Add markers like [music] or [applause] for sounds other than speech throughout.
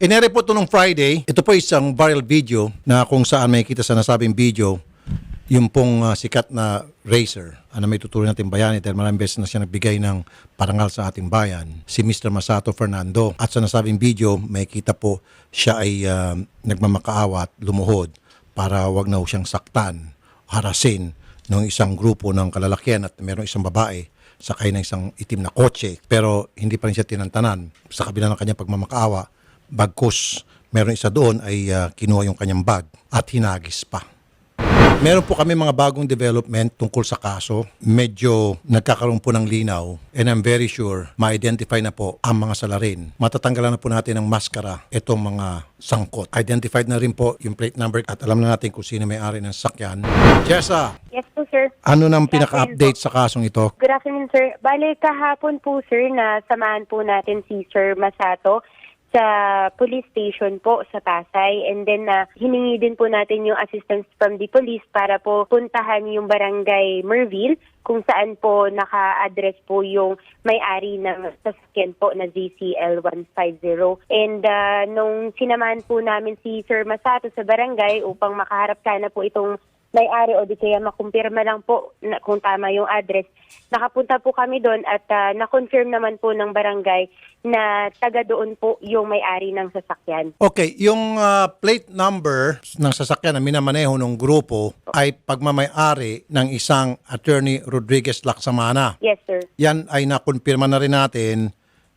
Inere po ito nung Friday. Ito po isang viral video na kung saan may kita sa nasabing video yung pong ah, sikat na racer ano may tutuloy natin bayani dahil maraming beses na siya nagbigay ng parangal sa ating bayan, si Mr. Masato Fernando. At sa nasabing video, may kita po siya ay ah, nagmamakaawa lumuhod para wag na siyang saktan, harasin ng isang grupo ng kalalakihan at mayroong isang babae sakay ng isang itim na kotse pero hindi pa rin siya tinantanan sa kabila ng kanyang pagmamakaawa bagkus meron isa doon ay ah, kinuha yung kanyang bag at hinagis pa. Meron po kami mga bagong development tungkol sa kaso. Medyo nagkakaroon po ng linaw and I'm very sure ma-identify na po ang mga salarin. Matatanggalan na po natin ng maskara itong mga sangkot. Identified na rin po yung plate number at alam na natin kung sino may-ari ng sakyan. Jessa, Yes po, sir. ano nang pinaka-update sa kasong ito? Good afternoon, sir. Bale, kahapon po, sir, na samahan po natin si Sir Masato sa police station po sa Pasay. And then, na hiningi din po natin yung assistance from the police para po puntahan yung barangay Merville kung saan po naka-address po yung may-ari ng sasakyan po na ZCL 150. And ah, nung sinamahan po namin si Sir Masato sa barangay upang makaharap sana po itong may-ari o di kaya makumpirma lang po na, kung tama yung address. Nakapunta po kami doon at ah, na-confirm naman po ng barangay na taga doon po yung may-ari ng sasakyan. Okay, yung ah, plate number ng sasakyan na minamaneho ng grupo ay pagmamayari ng isang attorney Rodriguez Laksamana. Yes, sir. Yan ay nakonfirma na rin natin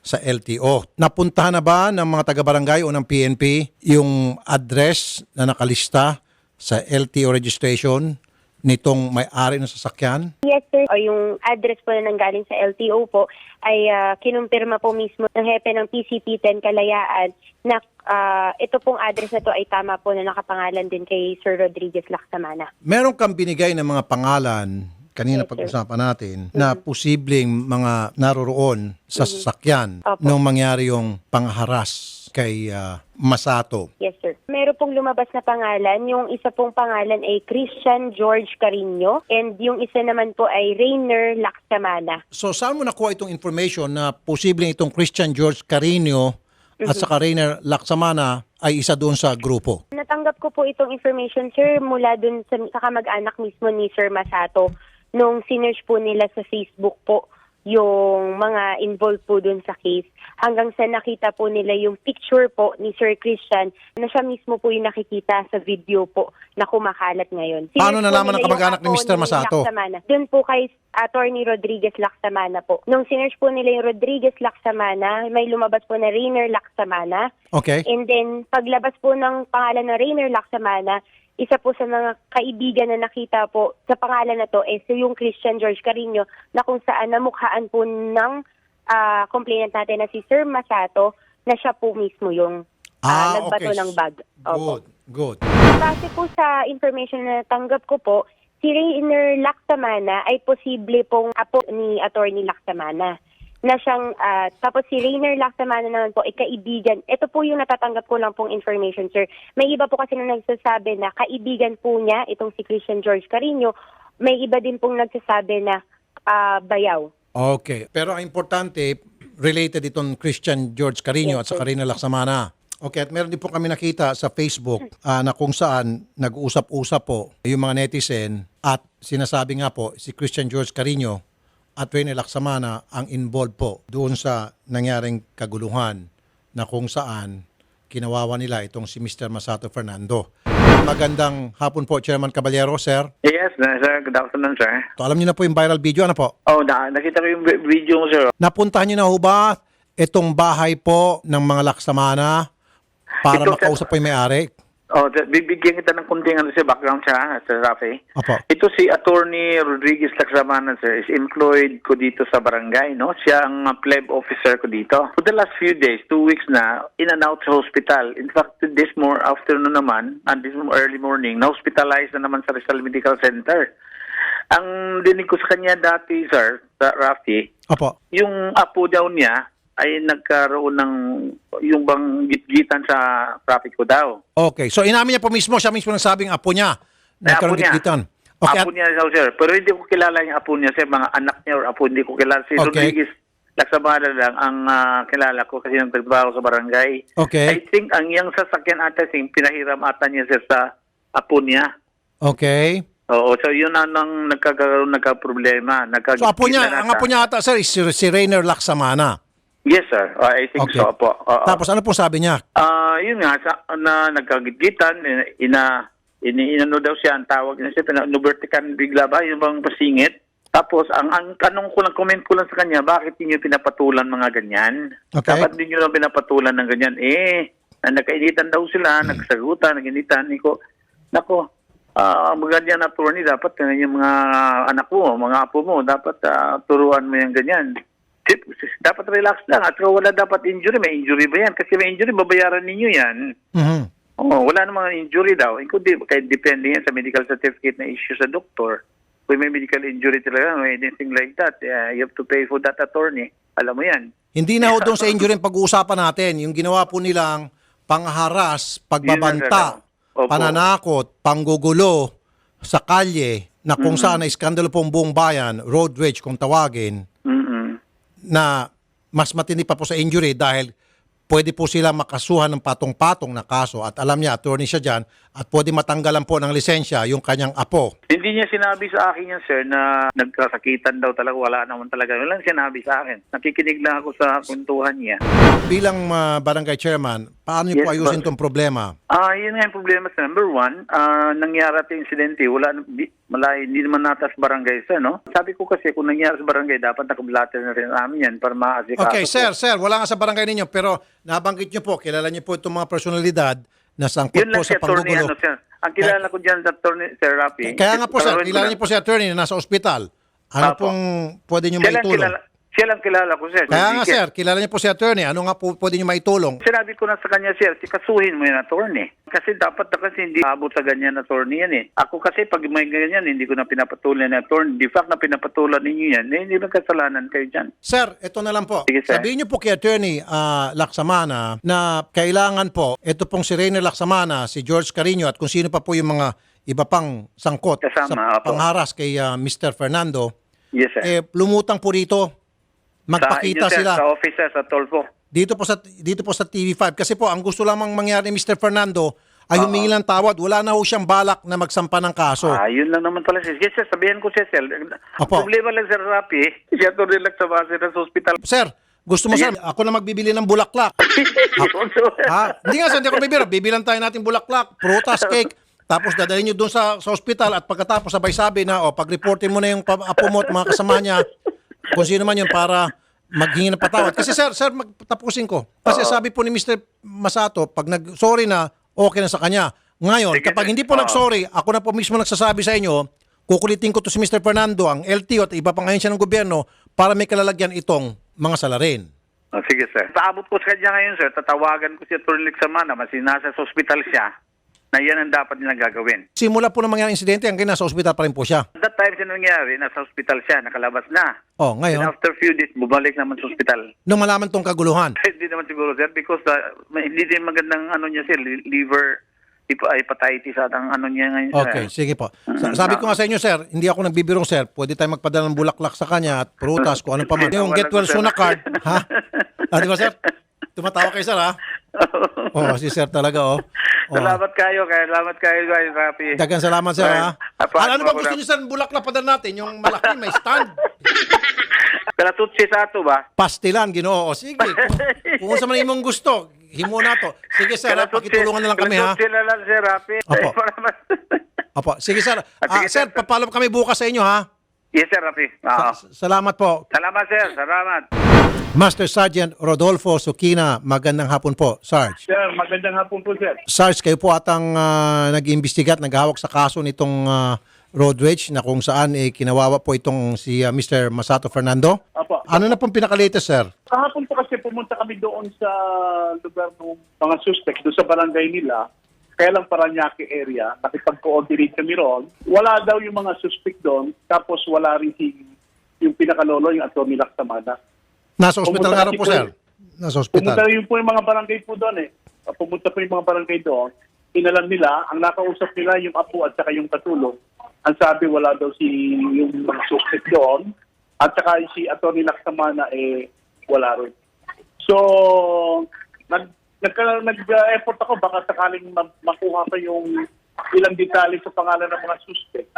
sa LTO. Napuntahan na ba ng mga taga-barangay o ng PNP yung address na nakalista sa LTO registration nitong may-ari ng sasakyan? Yes, sir. O yung address po na nanggaling sa LTO po ay ah, kinumpirma po mismo ng hepe ng PCP-10 Kalayaan na ah, ito pong address na to ay tama po na nakapangalan din kay Sir Rodriguez Laksamana. Meron kang binigay ng mga pangalan kanina Yes, pag-usapan natin na posibleng mga naroroon sa sasakyan Opo. nung mangyari yung pangharas kay ah, Masato. Yes, sir. Meron pong lumabas na pangalan. Yung isa pong pangalan ay Christian George Carino and yung isa naman po ay Rainer Laksamana. So saan mo nakuha itong information na posibleng itong Christian George Carino at saka Rainer Laksamana ay isa doon sa grupo? Natanggap ko po itong information, sir, mula dun sa, sa kamag-anak mismo ni Sir Masato nung sinerge po nila sa Facebook po yung mga involved po dun sa case hanggang sa nakita po nila yung picture po ni Sir Christian na siya mismo po yung nakikita sa video po na kumakalat ngayon. Paano Sinerge po nalaman ng kamag-anak ni Mr. Masato? Dun po kay Attorney Rodriguez Laksamana po. Nung sinerge po nila yung Rodriguez Laksamana, may lumabas po na Rainer Laksamana. Okay? And then, paglabas po ng pangalan ng Rainer Laksamana, isa po sa mga kaibigan na nakita po sa pangalan na to is yung Christian George Carino na kung saan namukhaan po ng ah, complainant natin na si Sir Masato na siya po mismo yung ah, nagbato ng bag. Good, Opo. good. Base po sa information na tanggap ko po, si Rainer Laksamana ay posible pong apo ni Attorney Laksamana na siyang, ah, tapos si Rainer Laksamana naman po ay kaibigan. Ito po yung natatanggap ko lang pong information, sir. May iba po kasi na nagsasabi na kaibigan po niya, itong si Christian George Carino. May iba din pong nagsasabi na ah, bayaw. Okay. Pero ang importante, related itong Christian George Carino at Yes, sa Karina Laksamana. Okay, at meron din po kami nakita sa Facebook ah, na kung saan nag-uusap-usap po yung mga netizen at sinasabi nga po si Christian George Carino at Rene Laksamana ang involved po doon sa nangyaring kaguluhan na kung saan kinawawa nila itong si Mr. Masato Fernando. Magandang hapon po, Chairman Caballero, sir. Yes, na, sir. Good afternoon, sir. To, alam niyo na po yung viral video, ano po? Oh, na, nakita ko yung vi- video mo, sir. Napuntahan niyo na ho ba itong bahay po ng mga laksamana para Ito, makausap po yung may-ari? Oh, bibigyan kita ng kunting ano, sir, background siya, Sir Rafi. Opo. Ito si Attorney Rodriguez Laksamana, sir, is employed ko dito sa barangay, no? Siya ang uh, pleb officer ko dito. For the last few days, two weeks na, in and out sa hospital. In fact, this more afternoon naman, and this early morning, na-hospitalize na naman sa Rizal Medical Center. Ang dinig ko sa kanya dati, sir, sa Rafi, Opo. yung apo daw niya ay nagkaroon ng yung bang gitgitan sa traffic ko daw. Okay. So inamin niya po mismo, siya mismo nagsabing apo niya. Nagkaroon niya. gitgitan. Okay. apo niya daw, sir. Pero hindi ko kilala yung apo niya, sir. Mga anak niya or apo, hindi ko kilala. Si Okay. Rodriguez, Laksamana lang ang ah, kilala ko kasi nagtrabaho sa barangay. I Okay. think ang iyang sasakyan ata sing pinahiram ata niya sir sa apo niya. Okay. Oo, so yun ang ang nagkakaroon nagka-problema. Nagka So apo niya, ang apo niya ata sir is si, si Rainer Laksamana. Yes sir, Ah, I think Okay. so po. Oo. Tapos ano po sabi niya? Ah, yun nga sa, na nagkagitgitan ina, ina inano daw siya ang tawag niya siya pinanubertikan bigla ba yung bang pasingit. Tapos ang ang tanong ko lang comment ko lang sa kanya, bakit niyo pinapatulan mga ganyan? Okay. Dapat din niyo lang pinapatulan ng ganyan. Eh, na nagkainitan daw sila, nagsagutan, naginitan ko. Nako, ah ganyan na attorney dapat uh, yung mga anak mo, mga apo mo, dapat ah, turuan mo yung ganyan. Sip- Dapat relax lang at kung wala dapat injury, may injury ba yan? Kasi may injury, babayaran ninyo yan. Mhm. Oo, wala namang injury daw. Kundi, kahit depende yan sa medical certificate na issue sa doktor. Kung may medical injury talaga, may anything like that, eh, you have to pay for that attorney. Alam mo yan. Hindi na ho doon sa [laughs] injury ang pag-uusapan natin. Yung ginawa po nilang pangharas, pagbabanta, pananakot, panggugulo sa kalye na kung saan na iskandalo po ang buong bayan, road rage kung tawagin. Na mas matindi pa po sa injury dahil pwede po sila makasuhan ng patong-patong na kaso. At alam niya, attorney siya dyan, at pwede matanggalan po ng lisensya yung kanyang apo. Hindi niya sinabi sa akin yan, sir, na nagkasakitan daw talaga. Wala naman talaga. Walang sinabi sa akin. Nakikinig lang ako sa kuntuhan niya. Bilang ah, barangay chairman, paano niyo po Yes, ayusin boss. itong problema? Ah, yun nga yung problema sa number one. Ah, nangyari at insidente, wala, di, malay, hindi naman natas barangay sa, no? Sabi ko kasi, kung nangyari sa barangay, dapat nakablatter na rin namin yan para maasikaso. Okay, po. sir, sir, wala nga sa barangay ninyo, pero nabanggit niyo po, kilala niyo po itong mga personalidad na sangkot Yun po si sa attorney, panggugulo. ano, sir. Ang kilala ko dyan sa attorney, Sir Rafi. Kaya nga po, sir, ko kilala lang. niyo po si attorney na nasa ospital. Ano Apo. pong pwede niyo Siya lang maitulong? kilala, siya lang kilala ko, sir. Kaya nga, sir, kilala niyo po si attorney. Ano nga po pwede niyo maitulong? Sinabi ko na sa kanya, sir, sikasuhin mo yung attorney. Kasi dapat na kasi hindi abot sa ganyan na attorney yan eh. Ako kasi pag may ganyan, hindi ko na pinapatulan ng attorney. Di fact na pinapatulan ninyo yan, eh, hindi ba kasalanan kayo dyan? Sir, ito na lang po. Sige, sir. Sabihin niyo po kay attorney ah, Laksamana na kailangan po, ito pong si Rainer Laksamana, si George Carino at kung sino pa po yung mga iba pang sangkot Kasama, sa apo. pangharas kay ah, Mr. Fernando, Yes, sir. eh, lumutang po rito. Magpakita sa, inyo, sir, sila. Sa office, sir, sa Tolfo. dito po sa dito po sa TV5 kasi po ang gusto lamang mangyari ni Mr. Fernando ay Oo. humingi ng tawad. Wala na ho siyang balak na magsampa ng kaso. Ah, yun lang naman pala, sir. Yes, sir, sabihan ko, sir, sir. Opo. problema lang, sir, Rapi, siya to relax sa base ng hospital. Sir, gusto mo sir, ako na magbibili ng bulaklak. [laughs] ha? Hindi nga sir, hindi ako bibiro. Bibilan tayo natin bulaklak, prutas, cake. Tapos dadalhin nyo doon sa, sa ospital at pagkatapos sabay sabi na, o pag-reportin mo na yung apo mo at mga kasama niya, kung sino man yun para maghingi ng patawad. Kasi sir, sir, magtapusin ko. Kasi sabi po ni Mr. Masato, pag nag-sorry na, okay na sa kanya. Ngayon, Sige, kapag sir. hindi po Oo. nag-sorry, ako na po mismo nagsasabi sa inyo, kukulitin ko to si Mr. Fernando, ang LTO at iba pang ahensya ng gobyerno para may kalalagyan itong mga salarin. Oh, sige, sir. Paabot ko sa kanya ngayon, sir. Tatawagan ko si Atty. Samana, mas nasa sa hospital siya, na yan ang dapat nilang gagawin. Simula po ng mga insidente, hanggang nasa ospital pa rin po siya. That time siya nangyari, nasa hospital siya, nakalabas na. Oh, And ngayon, after few days, bumalik naman sa hospital. [laughs] nung malaman tong kaguluhan. [laughs] Hindi naman siguro, sir, because uh, may- hindi din magandang ano niya, sir, li- liver hep- hepatitis at ang ano niya ngayon, sir. Okay, sige po. Sa- sabi ko nga sa inyo, sir, hindi ako nagbibirong, sir. Pwede tayo magpadala ng bulaklak sa kanya at prutas, kung ano pa man. [laughs] Yung get well soon na card, ha? Ah, di ba, sir? Tumatawa kayo, sir, ha? [laughs] Oh, si sir talaga, oh. oh. Salamat kayo, kaya salamat kayo, guys, Rapi. Dagan salamat, sir, ha? Apa- Ano, ano ba gusto niyo, sir, bulaklak padala natin? Yung malaki, may stand. [laughs] Kalatutsi sa ato ba? Pastilan, ginoo. O, sige. [laughs] Kung, sa man imong gusto, himo na to. Sige, sir? Pakitulungan na lang kami, ha? Kalatutsi na lang, sir, Rapi. Opo. Opo, sige, sir. Ah, Ah, sir, sir. papalo kami bukas sa inyo, ha? Yes, sir, Rapi. Oo. Sa- Salamat po. Salamat, sir. Salamat. Master Sergeant Rodolfo Sukina, magandang hapon po, Sarge. Sir, magandang hapon po, sir. Sarge, kayo po atang uh, nag-iimbestiga at naghahawak sa kaso nitong ah, road rage na kung saan eh, kinawawa po itong si ah, Mr. Masato Fernando. Apo. Ano na pong pinakalatest, sir? Kahapon po kasi pumunta kami doon sa lugar ng mga suspect, doon sa barangay nila. Kaya lang Paranaque area, nakipag-coordinate kami roon. Wala daw yung mga suspect doon, tapos wala rin si yung pinakalolo, yung Atty. Laksamana. Nasa ospital nga po, sir. Nasa ospital. Pumunta yung po yung mga barangay po doon eh. Pumunta po yung mga barangay doon. Inalam nila, ang nakausap nila yung apo at saka yung katulong. Ang sabi wala daw si yung mga suspect doon. At saka si Atty. Laksamana eh wala rin. So, nag, nag, nag-effort ako baka sakaling ma- makuha pa yung ilang detalye sa pangalan ng mga suspect.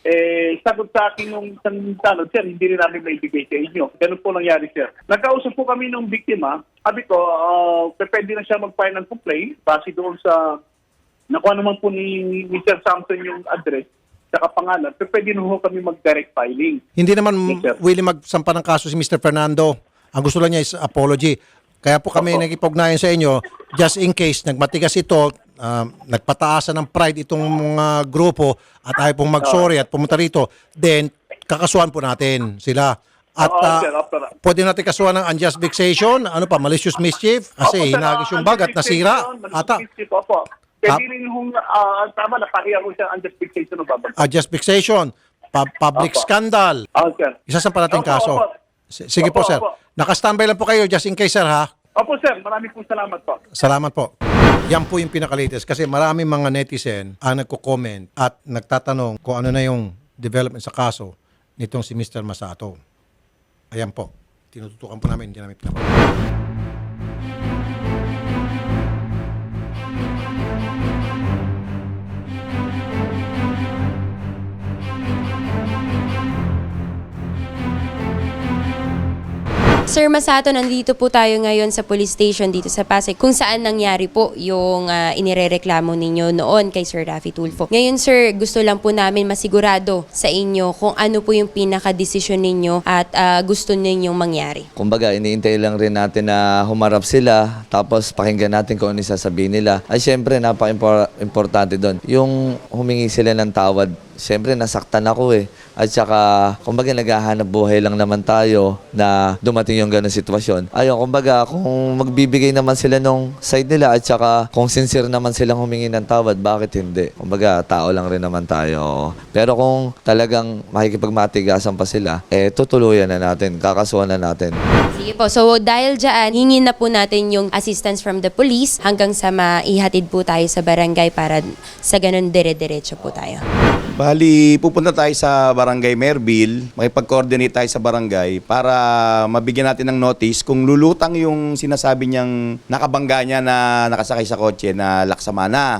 Eh, sagot sa akin nung isang tanod, sir, hindi rin namin maibigay sa inyo. Ganun po nangyari, sir. Nagkausap po kami ng biktima. Sabi ko, uh, pwede na siya mag-file ng complaint base doon sa nakuha naman po ni Mr. Samson yung address sa pangalan. Pero pwede na ho kami mag-direct filing. Hindi naman Yes, willing magsampa ng kaso si Mr. Fernando. Ang gusto lang niya is apology. Kaya po kami Opo. nagipugnayan sa inyo, just in case nagmatigas ito, um, nagpataasan ng pride itong mga grupo at ayaw pong mag-sorry at pumunta rito, then kakasuhan po natin sila. At Oo, ah, sir, opo. pwede natin kasuhan ng unjust vexation, ano pa, malicious mischief, kasi sir, hinagis ah, yung bag at nasira. unjustification, Ata, unjustification, Opo. Pwede Tap- rin hong, ah, tama na, pahiya ko siya unjustification of babag. unjust vexation, pu- public Opo. scandal. Ah, sir. Isasampa natin Opo, kaso. opo. S- Sige po, Opo, sir. opo. Naka-standby lang po kayo, just in case, sir, ha? Opo, sir. Maraming po salamat po. Salamat po. Yan po yung pinaka-latest kasi maraming mga netizen ang nagko-comment at nagtatanong kung ano na yung development sa kaso nitong si Mr. Masato. Ayan po. Tinututukan po namin, hindi namin pinapagawa. Sir Masato, nandito po tayo ngayon sa police station dito sa Pasay kung saan nangyari po yung uh, inirereklamo ninyo noon kay Sir Rafi Tulfo. Ngayon sir, gusto lang po namin masigurado sa inyo kung ano po yung pinaka-desisyon ninyo at ah, gusto ninyong mangyari. Kumbaga, iniintay lang rin natin na humarap sila, tapos pakinggan natin kung ano sasabihin nila. Ay, syempre, napaka-importante doon. Yung humingi sila ng tawad, syempre, nasaktan ako eh. At saka, kumbaga, naghahanap buhay lang naman tayo na dumating yung ganong sitwasyon. Ayun, kumbaga, kung magbibigay naman sila nung side nila at saka kung sincere naman silang humingi ng tawad, bakit hindi? Kumbaga, tao lang rin naman tayo. Pero kung talagang makikipagmatigasan pa sila, eh, tutuluyan na natin, kakasuhan na natin. Sige po. So dahil dyan, hingin na po natin yung assistance from the police hanggang sa maihatid po tayo sa barangay para sa ganun dire-diretso po tayo. Bali, pupunta tayo sa Barangay Merville, makipag-coordinate tayo sa barangay para mabigyan natin ng notice kung lulutang yung sinasabi niyang nakabangga niya na nakasakay sa kotse na laksamana.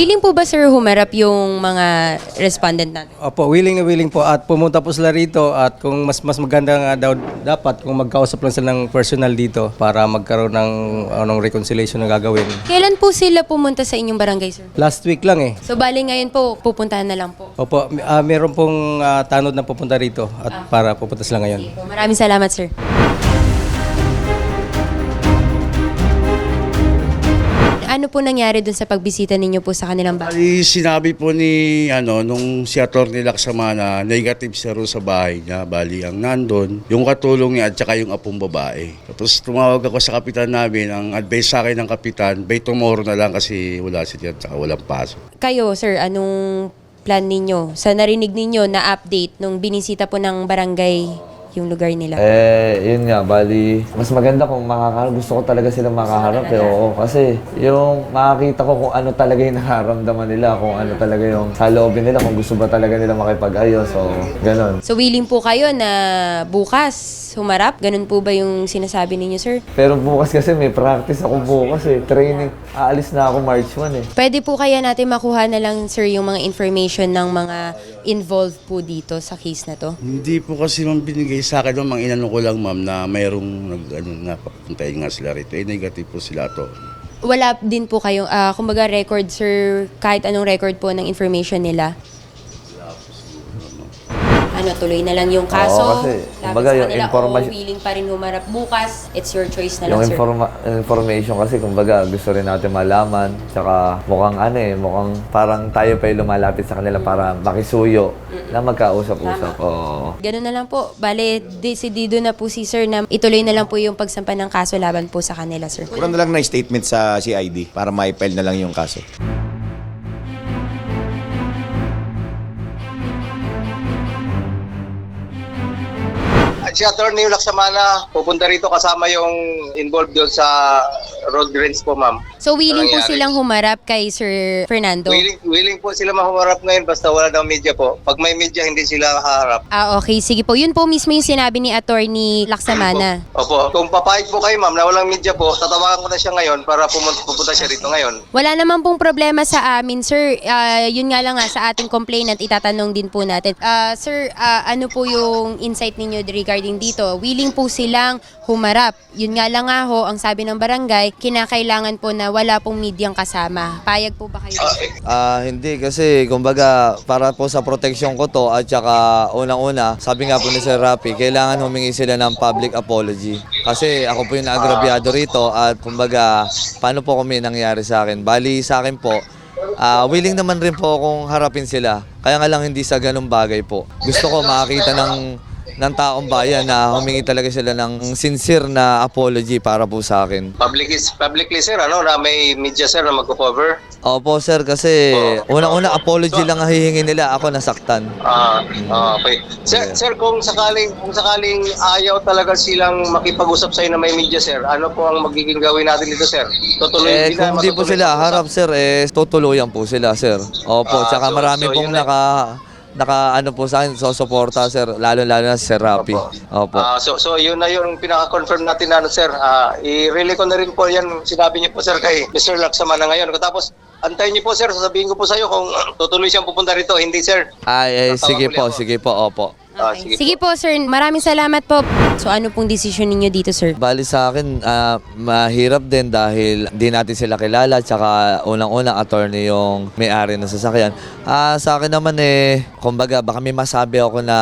Willing po ba sir humarap yung mga respondent natin? Opo, willing na willing po at pumunta po sila rito at kung mas mas maganda nga daw dapat kung magkausap lang sila ng personal dito para magkaroon ng anong reconciliation na gagawin. Kailan po sila pumunta sa inyong barangay sir? Last week lang eh. So bali ngayon po, pupuntahan na lang po. Opo, ah, meron pong ah, tanod na pupunta rito at para pupunta sila ngayon. Maraming salamat sir. Ano po nangyari dun sa pagbisita ninyo po sa kanilang bahay? Bali, sinabi po ni ano nung si Atty. Laksamana negative siya ro sa bahay niya. Bali, ang nandun, yung katulong niya at saka yung apong babae. Tapos tumawag ako sa kapitan namin. Ang advice sa akin ng kapitan, by tomorrow na lang kasi wala siya at saka walang pasok. Kayo sir, anong plan ninyo? Sa narinig ninyo na update nung binisita po ng barangay yung lugar nila? Eh, yun nga, bali, mas maganda kung makakaharap. Gusto ko talaga silang makaharap. Eh, oo, kasi yung makakita ko kung ano talaga yung [laughs] nakaramdaman nila, kung ano talaga yung sa loobin nila, kung gusto ba talaga nila makipag-ayos. So, ganun. So willing po kayo na bukas humarap? Ganun po ba yung sinasabi ninyo, sir? Pero bukas kasi may practice ako bukas eh. Training. Aalis na ako March 1 eh. Pwede po kaya natin makuha na lang, sir, yung mga information ng mga involved po dito sa case na to? Hindi po kasi binigay sa akin, ma'am. Ang inano ko lang, ma'am, na mayroong nag, ano, na papuntahin nga sila rito. Eh, negative po sila to. Wala din po kayong, ah, kumbaga record, sir, kahit anong record po ng information nila? Ano, tuloy na lang yung kaso. Oo, kasi, kumbaga, sa yung kanila, information- o willing pa rin humarap bukas. It's your choice na lang, Yung sir. informa- information kasi kumbaga gusto rin natin malaman. Tsaka mukhang ano eh, mukhang parang tayo pa yung lumalapit sa kanila para makisuyo na magkausap-usap. Oo. Ganun na lang po. Bale, desidido na po si sir na ituloy na lang po yung pagsampa ng kaso laban po sa kanila, sir. Kulang na lang na statement sa CID para ma-file na lang yung kaso. Si Attorney Laksamana pupunta rito kasama yung involved doon sa road rage po, ma'am. So willing po Nangyari. silang humarap kay Sir Fernando? Willing, willing po sila mahumarap ngayon basta wala daw media po. Pag may media, hindi sila haharap. Ah, okay. Sige po. Yun po mismo yung sinabi ni Attorney Laksamana. Opo, kung papayag po kayo, ma'am, na walang media po, tatawagan ko na siya ngayon para pumunta, pupunta siya rito ngayon. Wala naman pong problema sa amin, sir. Ah, yun nga lang nga sa ating complainant, itatanong din po natin. Ah, sir, ah, ano po yung insight ninyo regarding dito? Willing po silang humarap. Yun nga lang nga ho, ang sabi ng barangay, kinakailangan po na wala pong medyang kasama. Payag po ba kayo? Ah, hindi kasi kumbaga para po sa protection ko to at saka unang-una, sabi nga po ni Sir Rapi, kailangan humingi sila ng public apology. Kasi ako po yung naagrabyado rito at kumbaga paano po may nangyari sa akin? Bali sa akin po, ah, willing naman rin po akong harapin sila. Kaya nga lang hindi sa ganung bagay po. Gusto ko makakita ng ng taong bayan na humingi talaga sila ng sincere na apology para po sa akin. Public is, publicly, sir, ano, na may media, sir, na magko-cover. Opo sir, kasi unang-una apology lang ang hihingi nila, ako nasaktan. Ah, ah, okay. Sir, sir, kung sakaling kung sakaling ayaw talaga silang makipag-usap sa na may media, sir, ano po ang magiging gawin natin dito, sir? Tutuloy Eh, kung hindi po sila harap, sir, eh, tutuluyan po sila, sir. Opo, Ah, tsaka so- marami so pong naka, naka, ano po sa akin, susuporta, sir, lalo-lalo na si Sir Rapi. Opo. Ah, so so yun na yung pinaka-confirm natin na ano, sir. Ah, i-relay ko na rin po yan sinabi niyo po sir kay Mr. Laksamana ngayon. Tapos antayin niyo po sir, sasabihin ko po sa iyo kung [clears throat] tutuloy siyang pupunta rito, hindi sir. Ay, Tatawag sige ulit po, ako. sige po, opo. Ah, Okay. sige Sige po, sir. Maraming salamat po. So ano pong decision ninyo dito, sir? Bali sa akin, ah, mahirap din dahil di natin sila kilala tsaka unang-unang attorney yung may-ari ng sasakyan. Ah, sa akin naman eh, kumbaga baka may masabi ako na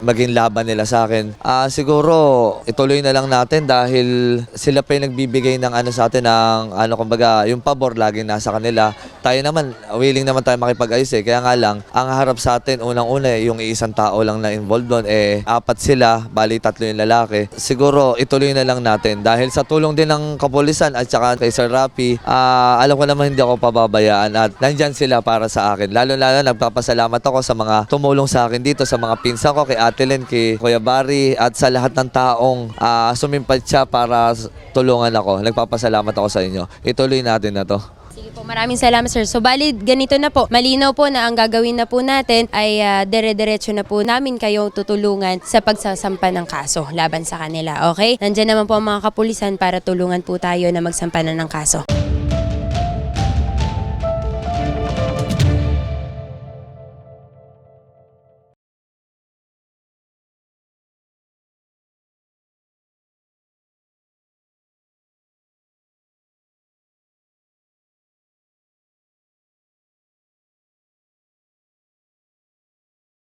maging laban nila sa akin. Ah, siguro ituloy na lang natin dahil sila pa yung nagbibigay ng ano sa atin ng ano kumbaga yung pabor lagi nasa kanila. Tayo naman, willing naman tayo makipag-ayos eh. Kaya nga lang, ang harap sa atin unang-una eh, yung isang tao lang na involved doon eh apat sila, bali tatlo yung lalaki. Siguro ituloy na lang natin dahil sa tulong din ng kapulisan at saka kay Sir Rapi, ah, alam ko naman hindi ako pababayaan at nandyan sila para sa akin. Lalo-lalo nagpapasalamat ako sa mga tumulong sa akin dito, sa mga pinsan ko, kay Ate Len, kay Kuya Barry at sa lahat ng taong ah, sumimpad siya para tulungan ako. Nagpapasalamat ako sa inyo. Ituloy natin na to. Sige po, maraming salamat sir. So bali, ganito na po. Malinaw po na ang gagawin na po natin ay ah, dire-diretso na po namin kayo tutulungan sa pagsasampa ng kaso laban sa kanila. Okay? Nandiyan naman po ang mga kapulisan para tulungan po tayo na magsampa ng kaso.